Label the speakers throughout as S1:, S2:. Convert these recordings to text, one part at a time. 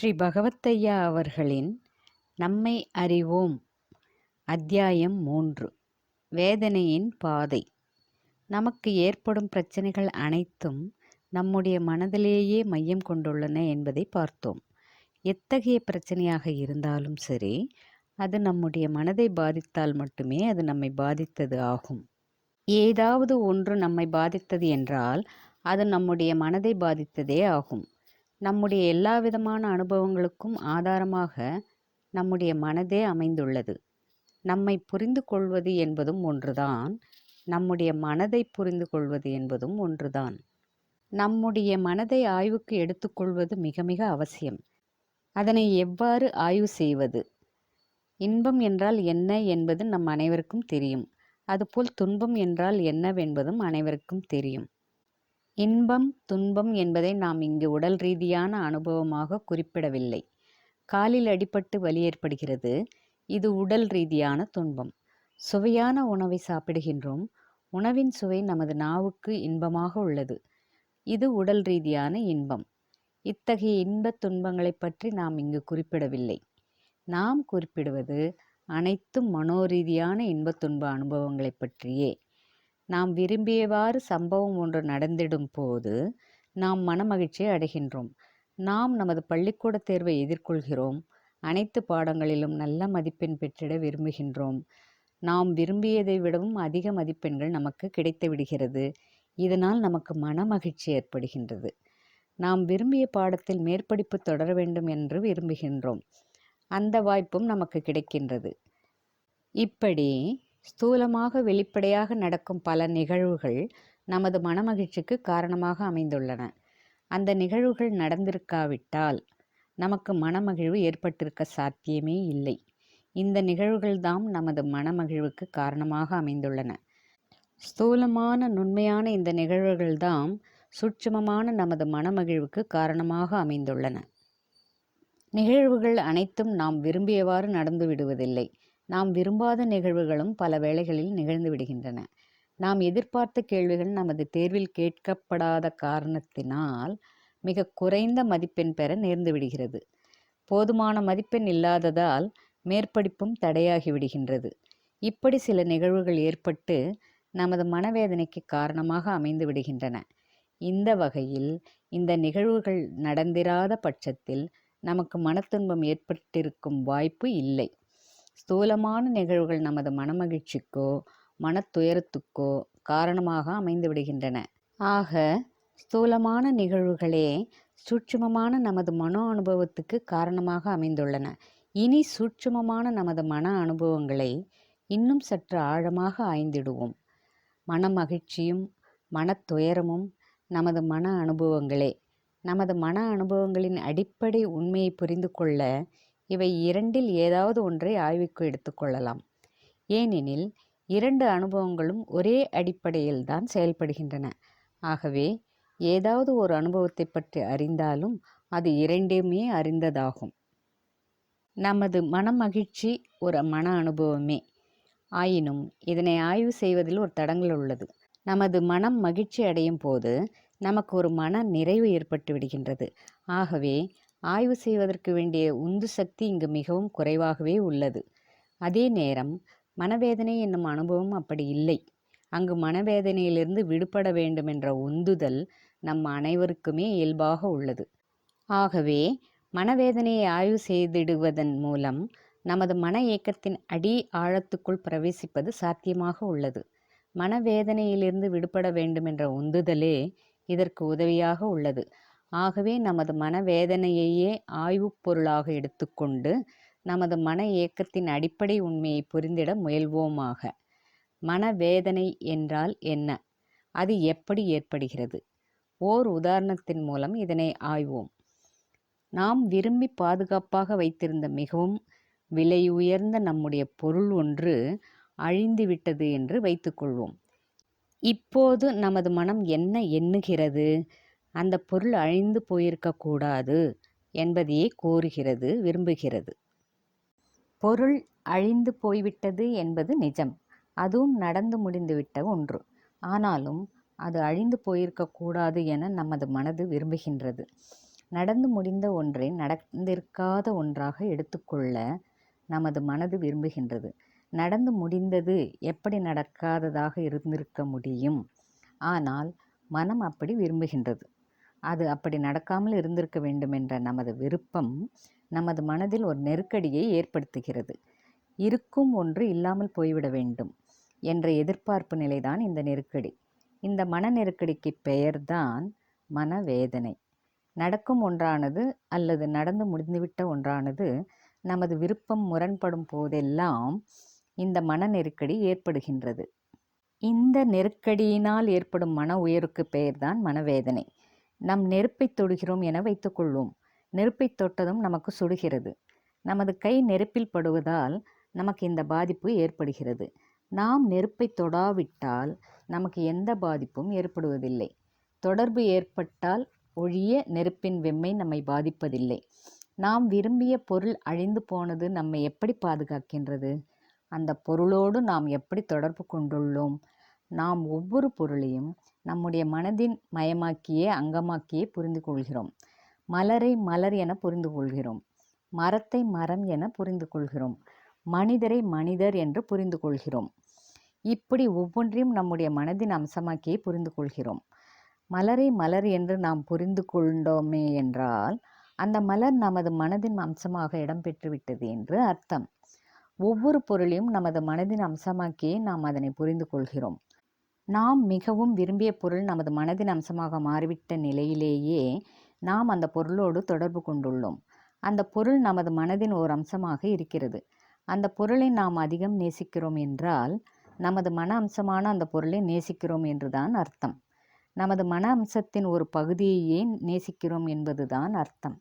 S1: ஸ்ரீ பகவத்தையா அவர்களின் நம்மை அறிவோம். அத்தியாயம் மூன்று. வேதனையின் பாதை. நமக்கு ஏற்படும் பிரச்சனைகள் அனைத்தும் நம்முடைய மனதிலேயே மையம் கொண்டுள்ளன என்பதை பார்த்தோம். எத்தகைய பிரச்சனையாக இருந்தாலும் சரி அது நம்முடைய மனதை பாதித்தால் மட்டுமே அது நம்மை பாதித்தது ஆகும். ஏதாவது ஒன்று நம்மை பாதித்தது என்றால் அது நம்முடைய மனதை பாதித்ததே ஆகும். நம்முடைய எல்லா விதமான அனுபவங்களுக்கும் ஆதாரமாக நம்முடைய மனதே அமைந்துள்ளது. நம்மை புரிந்து கொள்வது என்பதும் ஒன்றுதான். நம்முடைய மனதை புரிந்து கொள்வது என்பதும் ஒன்றுதான். நம்முடைய மனதை ஆய்வுக்கு எடுத்துக்கொள்வது மிக மிக அவசியம். அதனை எவ்வாறு ஆய்வு செய்வது? இன்பம் என்றால் என்ன என்பது நம் அனைவருக்கும் தெரியும். அதுபோல் துன்பம் என்றால் என்னவென்பதும் அனைவருக்கும் தெரியும். இன்பம் துன்பம் என்பதை நாம் இங்கு உடல் ரீதியான அனுபவமாக குறிப்பிடவில்லை. காலில் அடிபட்டு வலி ஏற்படுகிறது. இது உடல் ரீதியான துன்பம். சுவையான உணவை சாப்பிடுகின்றோம். உணவின் சுவை நமது நாவுக்கு இன்பமாக உள்ளது. இது உடல் ரீதியான இன்பம். இத்தகைய இன்பத் துன்பங்களை பற்றி நாம் இங்கு குறிப்பிடவில்லை. நாம் குறிப்பிடுவது அனைத்தும் மனோரீதியான இன்பத் துன்ப அனுபவங்களை பற்றியே. நாம் விரும்பியவாறு சம்பவம் ஒன்று நடந்திடும் போது நாம் மனமகிழ்ச்சி அடைகின்றோம். நாம் நமது பள்ளிக்கூட தேர்வை எதிர்கொள்கிறோம். அனைத்து பாடங்களிலும் நல்ல மதிப்பெண் பெற்றிட விரும்புகின்றோம். நாம் விரும்பியதை விடவும் அதிக மதிப்பெண்கள் நமக்கு கிடைத்து விடுகிறது. இதனால் நமக்கு மனமகிழ்ச்சி ஏற்படுகின்றது. நாம் விரும்பிய பாடத்தில் மேற்படிப்பு தொடர வேண்டும் என்று விரும்புகின்றோம். அந்த வாய்ப்பும் நமக்கு கிடைக்கின்றது. இப்படி ஸ்தூலமாக வெளிப்படையாக நடக்கும் பல நிகழ்வுகள் நமது மனமகிழ்ச்சிக்கு காரணமாக அமைந்துள்ளன. அந்த நிகழ்வுகள் நடந்திருக்காவிட்டால் நமக்கு மனமகிழ்வு ஏற்பட்டிருக்க சாத்தியமே இல்லை. இந்த நிகழ்வுகள்தாம் நமது மனமகிழ்வுக்கு காரணமாக அமைந்துள்ளன. ஸ்தூலமான நுண்மையான இந்த நிகழ்வுகள்தாம் சூட்சமமான நமது மனமகிழ்வுக்கு காரணமாக அமைந்துள்ளன. நிகழ்வுகள் அனைத்தும் நாம் விரும்பியவாறு நடந்து விடுவதில்லை நாம் விரும்பாத நிகழ்வுகளும் பல வேளைகளில் நிகழ்ந்து விடுகின்றன. நாம் எதிர்பார்த்த கேள்விகள் நமது தேர்வில் கேட்கப்படாத காரணத்தினால் மிக குறைந்த மதிப்பெண் பெற நேர்ந்து விடுகிறது. போதுமான மதிப்பெண் இல்லாததால் மேற்படிப்பும் தடையாகி விடுகின்றது. இப்படி சில நிகழ்வுகள் ஏற்பட்டு நமது மனவேதனைக்கு காரணமாக அமைந்து விடுகின்றன. இந்த வகையில் இந்த நிகழ்வுகள் நடந்திராத பட்சத்தில் நமக்கு மனத்துன்பம் ஏற்பட்டிருக்கும் வாய்ப்பு இல்லை. ஸ்தூலமான நிகழ்வுகள் நமது மனமகிழ்ச்சிக்கோ மனத்துயரத்துக்கோ காரணமாக அமைந்து விடுகின்றன. ஆக ஸ்தூலமான நிகழ்வுகளே சூட்சுமமான நமது மனோ அனுபவத்துக்கு காரணமாக அமைந்துள்ளன. இனி சூட்சுமமான நமது மன அனுபவங்களை இன்னும் சற்று ஆழமாக ஆய்ந்திடுவோம். மனமகிழ்ச்சியும் மனத்துயரமும் நமது மன அனுபவங்களே. நமது மன அனுபவங்களின் அடிப்படை உண்மையை புரிந்து கொள்ள இவை இரண்டில் ஏதாவது ஒன்றை ஆய்வுக்கு எடுத்துக்கொள்ளலாம் ஏனெனில் இரண்டு அனுபவங்களும் ஒரே அடிப்படையில் தான் செயல்படுகின்றன. ஆகவே ஏதாவது ஒரு அனுபவத்தை பற்றி அறிந்தாலும் அது இரண்டுமே அறிந்ததாகும். நமது மனமகிழ்ச்சி ஒரு மன அனுபவமே. ஆயினும் இதனை ஆய்வு செய்வதில் ஒரு தடங்கள் உள்ளது. நமது மனம் மகிழ்ச்சி அடையும் போது நமக்கு ஒரு மன நிறைவு ஏற்பட்டு விடுகின்றது. ஆகவே ஆய்வு செய்வதற்கு வேண்டிய உந்து சக்தி இங்கு மிகவும் குறைவாகவே உள்ளது. அதே நேரம் மனவேதனை என்னும் அனுபவம் அப்படி இல்லை. அங்கு மனவேதனையிலிருந்து விடுபட வேண்டும் என்ற உந்துதல் நம் அனைவருக்குமே இயல்பாக உள்ளது. ஆகவே மனவேதனையை ஆய்வு செய்திடுவதன் மூலம் நமது மன இயக்கத்தின் அடி ஆழத்துக்குள் பிரவேசிப்பது சாத்தியமாக உள்ளது. மனவேதனையிலிருந்து விடுபட வேண்டும் என்ற உந்துதலே இதற்கு உதவியாக உள்ளது. ஆகவே நமது மனவேதனையையே ஆய்வுப் பொருளாக எடுத்துக்கொண்டு நமது மன ஏக்கத்தின் அடிப்படை உண்மையை புரிந்திட முயல்வோமாக. மனவேதனை என்றால் என்ன? அது எப்படி ஏற்படுகிறது? ஓர் உதாரணத்தின் மூலம் இதனை ஆய்வோம். நாம் விரும்பி பாதுகாப்பாக வைத்திருந்த மிகவும் விலை உயர்ந்த நம்முடைய பொருள் ஒன்று அழிந்துவிட்டது என்று வைத்துக்கொள்வோம். இப்போது நமது மனம் என்ன எண்ணுகிறது? அந்த பொருள் அழிந்து போயிருக்கக்கூடாது என்பதையே கோருகிறது விரும்புகிறது. பொருள் அழிந்து போய்விட்டது என்பது நிஜம். அதுவும் நடந்து முடிந்துவிட்ட ஒன்று. ஆனாலும் அது அழிந்து போயிருக்கக்கூடாது என நமது மனது விரும்புகின்றது. நடந்து முடிந்த ஒன்றை நடந்திருக்காத ஒன்றாக எடுத்துக்கொள்ள நமது மனது விரும்புகின்றது. நடந்து முடிந்தது எப்படி நடக்காததாக இருந்திருக்க முடியும்? ஆனால் மனம் அப்படி விரும்புகின்றது. அது அப்படி நடக்காமல் இருந்திருக்க வேண்டுமென்ற நமது விருப்பம் நமது மனதில் ஒரு நெருக்கடியை ஏற்படுத்துகிறது. இருக்கும் ஒன்று இல்லாமல் போய்விட வேண்டும் என்ற எதிர்பார்ப்பு நிலைதான் இந்த நெருக்கடி. இந்த மன நெருக்கடிக்கு பெயர்தான் மனவேதனை. நடக்கும் ஒன்றானது அல்லது நடந்து முடிந்துவிட்ட ஒன்றானது நமது விருப்பம் முரண்படும் போதெல்லாம் இந்த மன நெருக்கடி ஏற்படுகின்றது. இந்த நெருக்கடியினால் ஏற்படும் மன உயருக்கு பெயர்தான் மனவேதனை. நம் நெருப்பை தொடுகிறோம் என வைத்துக்கொள்வோம் நெருப்பை தொட்டதும் நமக்கு சுடுகிறது. நமது கை நெருப்பில் படுவதால் நமக்கு இந்த பாதிப்பு ஏற்படுகிறது. நாம் நெருப்பை தொடாவிட்டால் நமக்கு எந்த பாதிப்பும் ஏற்படுவதில்லை. தொடர்பு ஏற்பட்டால் ஒழிய நெருப்பின் வெம்மை நம்மை பாதிப்பதில்லை. நாம் விரும்பிய பொருள் அழிந்து போனது நம்மை எப்படி பாதுகாக்கின்றது? அந்த பொருளோடு நாம் எப்படி தொடர்பு கொண்டுள்ளோம்? நாம் ஒவ்வொரு பொருளையும் நம்முடைய மனதின் மயமாக்கியே அங்கமாக்கியே புரிந்து கொள்கிறோம். மலரை மலர் என புரிந்து கொள்கிறோம். மரத்தை மரம் என புரிந்து கொள்கிறோம். மனிதரை மனிதர் என்று புரிந்து கொள்கிறோம். இப்படி ஒவ்வொன்றையும் நம்முடைய மனதின் அம்சமாக்கியே புரிந்து கொள்கிறோம். மலரை மலர் என்று நாம் புரிந்து கொண்டோமே என்றால் அந்த மலர் நமது மனதின் அம்சமாக இடம்பெற்றுவிட்டது என்று அர்த்தம். ஒவ்வொரு பொருளையும் நமது மனதின் அம்சமாக்கியே நாம் அதனை புரிந்து கொள்கிறோம். நாம் மிகவும் விரும்பிய பொருள் நமது மனதின் அம்சமாக மாறிவிட்ட நிலையிலேயே நாம் அந்த பொருளோடு தொடர்பு கொண்டுள்ளோம். அந்த பொருள் நமது மனதின் ஓர் அம்சமாக இருக்கிறது. அந்த பொருளை நாம் அதிகம் நேசிக்கிறோம் என்றால் நமது மன அம்சமான அந்த பொருளை நேசிக்கிறோம் என்றுதான் அர்த்தம். நமது மன அம்சத்தின் ஒரு பகுதியையே நேசிக்கிறோம் என்பதுதான் அர்த்தம்.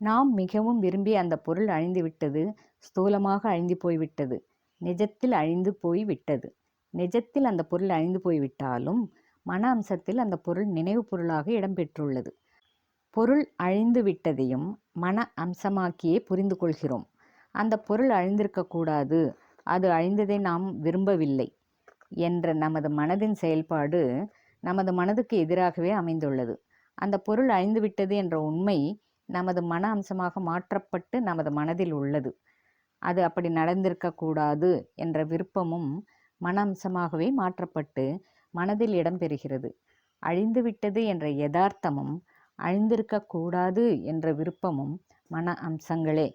S1: நாம் மிகவும் விரும்பி அந்த பொருள் அழிந்துவிட்டது ஸ்தூலமாக அழிந்து போய்விட்டது நிஜத்தில் அழிந்து போய் விட்டது நிஜத்தில் அந்த பொருள் அழிந்து போய்விட்டாலும் மன அம்சத்தில் அந்த பொருள் நினைவு பொருளாக இடம்பெற்றுள்ளது. பொருள் அழிந்து விட்டதையும் மன அம்சமாக்கியே புரிந்து கொள்கிறோம். அந்த பொருள் அழிந்திருக்கக்கூடாது அது அழிந்ததை நாம் விரும்பவில்லை என்ற நமது மனதின் செயல்பாடு நமது மனதுக்கு எதிராகவே அமைந்துள்ளது. அந்த பொருள் அழிந்துவிட்டது என்ற உண்மை நமது மன அம்சமாக மாற்றப்பட்டு நமது மனதில் உள்ளது. அது அப்படி நடந்திருக்கக்கூடாது என்ற விருப்பமும் மன அம்சமாகவே மாற்றப்பட்டு மனதில் இடம்பெறுகிறது. அழிந்துவிட்டது என்ற யதார்த்தமும் அழிந்திருக்கக்கூடாது என்ற விருப்பமும் மன அம்சங்களே.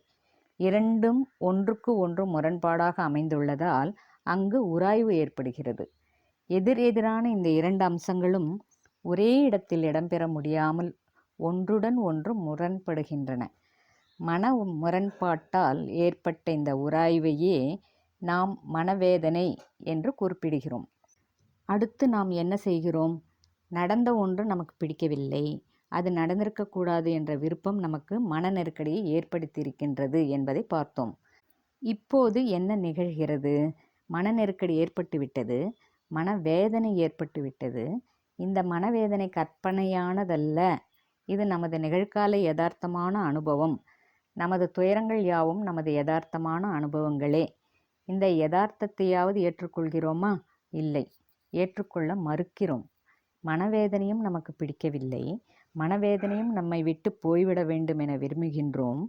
S1: இரண்டும் ஒன்றுக்கு ஒன்று முரண்பாடாக அமைந்துள்ளதால் அங்கு உராய்வு ஏற்படுகிறது. எதிர் எதிரான இந்த இரண்டு அம்சங்களும் ஒரே இடத்தில் இடம்பெற முடியாமல் ஒன்றுடன் ஒன்று முரண்படுகின்றன. மன முரண்பாட்டால் ஏற்பட்ட இந்த உராய்வையே நாம் மனவேதனை என்று குறிப்பிடுகிறோம். அடுத்து நாம் என்ன செய்கிறோம்? நடந்த ஒன்று நமக்கு பிடிக்கவில்லை. அது நடந்திருக்கக்கூடாது என்ற விருப்பம் நமக்கு மன நெருக்கடியை ஏற்படுத்தியிருக்கின்றது என்பதை பார்த்தோம். இப்போது என்ன நிகழ்கிறது? மன நெருக்கடி ஏற்பட்டுவிட்டது மனவேதனை ஏற்பட்டுவிட்டது இந்த மனவேதனை கற்பனையானதல்ல. இது நமது நிகழ்கால யதார்த்தமான அனுபவம். நமது துயரங்கள் யாவும் நமது யதார்த்தமான அனுபவங்களே. இந்த யதார்த்தத்தையாவது ஏற்றுக்கொள்கிறோமா? இல்லை. ஏற்றுக்கொள்ள மறுக்கிறோம். மனவேதனையும் நமக்கு பிடிக்கவில்லை. மனவேதனையும் நம்மை விட்டு போய்விட வேண்டும் என விரும்புகின்றோம்.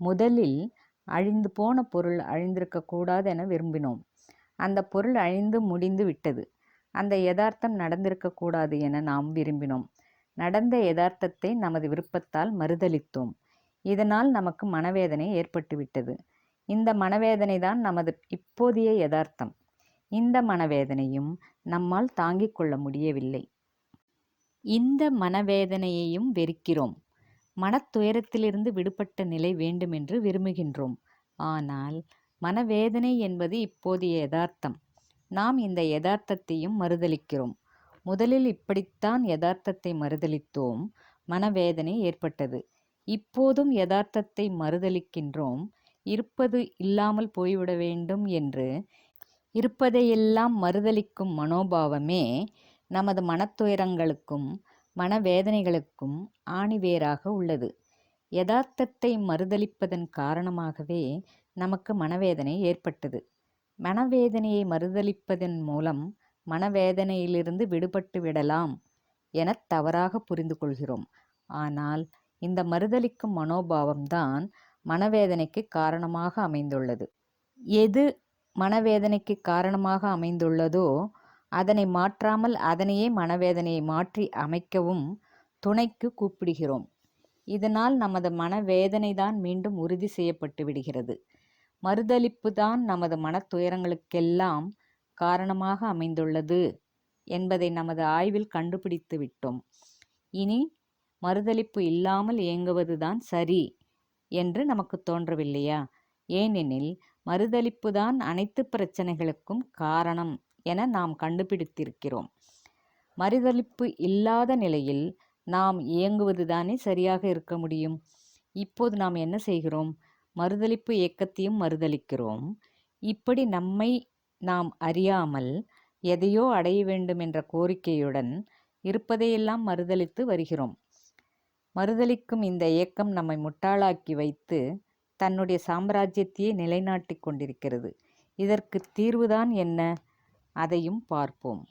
S1: முதலில் அழிந்து போன பொருள் அழிந்திருக்கக்கூடாது என விரும்பினோம். அந்த பொருள் அழிந்து முடிந்து விட்டது. அந்த யதார்த்தம் நடந்திருக்கக்கூடாது என நாம் விரும்பினோம். நடந்த யதார்த்தத்தை நமது விருப்பத்தால் மறுதளித்தோம் இதனால் நமக்கு மனவேதனை ஏற்பட்டுவிட்டது. இந்த மனவேதனை தான் நமது இப்போதைய யதார்த்தம். இந்த மனவேதனையும் நம்மால் தாங்கிக் கொள்ள முடியவில்லை. இந்த மனவேதனையையும் வெறுக்கிறோம். மனத்துயரத்திலிருந்து விடுபட்ட நிலை வேண்டுமென்று விரும்புகின்றோம். ஆனால் மனவேதனை என்பது இப்போதைய யதார்த்தம். நாம் இந்த யதார்த்தத்தையும் மறுதளிக்கிறோம் முதலில் இப்படித்தான் யதார்த்தத்தை மறுதளித்தோம் மனவேதனை ஏற்பட்டது. இப்போதும் யதார்த்தத்தை மறுதளிக்கின்றோம் இருப்பது இல்லாமல் போய்விட வேண்டும் என்று இருப்பதையெல்லாம் மறுதளிக்கும் மனோபாவமே நமது மனத்துயரங்களுக்கும் மனவேதனைகளுக்கும் ஆணிவேராக உள்ளது. யதார்த்தத்தை மறுதளிப்பதன் காரணமாகவே நமக்கு மனவேதனை ஏற்பட்டது. மனவேதனையை மறுதளிப்பதன் மூலம் மனவேதனையிலிருந்து விடுபட்டு விடலாம் என தவறாக புரிந்து கொள்கிறோம் ஆனால் இந்த மறுதலிக்கும் மனோபாவம்தான் மனவேதனைக்கு காரணமாக அமைந்துள்ளது. எது மனவேதனைக்கு காரணமாக அமைந்துள்ளதோ அதனை மாற்றாமல் அதனையே மனவேதனையை மாற்றி அமைக்கவும் துணைக்கு கூப்பிடுகிறோம். இதனால் நமது மனவேதனை தான் மீண்டும் உறுதி செய்யப்பட்டு விடுகிறது. மறுதலிப்பு தான் நமது மனத்துயரங்களுக்கெல்லாம் காரணமாக அமைந்துள்ளது என்பதை நமது ஆய்வில் கண்டுபிடித்து விட்டோம். இனி மறுதளிப்பு இல்லாமல் இயங்குவதுதான் சரி. என்று நமக்கு தோன்றவில்லையா? ஏனெனில் மறுதலிப்பு தான் அனைத்து பிரச்சனைகளுக்கும் காரணம் என நாம் கண்டுபிடித்திருக்கிறோம். மறுதளிப்பு இல்லாத நிலையில் நாம் இயங்குவதுதானே சரியாக இருக்க முடியும்? இப்போது நாம் என்ன செய்கிறோம்? மறுதலிப்பு இயக்கத்தையும் மறுதலிக்கிறோம். இப்படி நம்மை நாம் அறியாமல் எதையோ அடைய வேண்டும் என்ற கோரிக்கையுடன் இருப்பதையெல்லாம் மறுதலித்து வருகிறோம். மறுதலிக்கும் இந்த இயக்கம் நம்மை முட்டாளாக்கி வைத்து தன்னுடைய சாம்ராஜ்யத்தையே நிலைநாட்டி கொண்டிருக்கிறது. இதற்கு தீர்வுதான் என்ன? அதையும் பார்ப்போம்.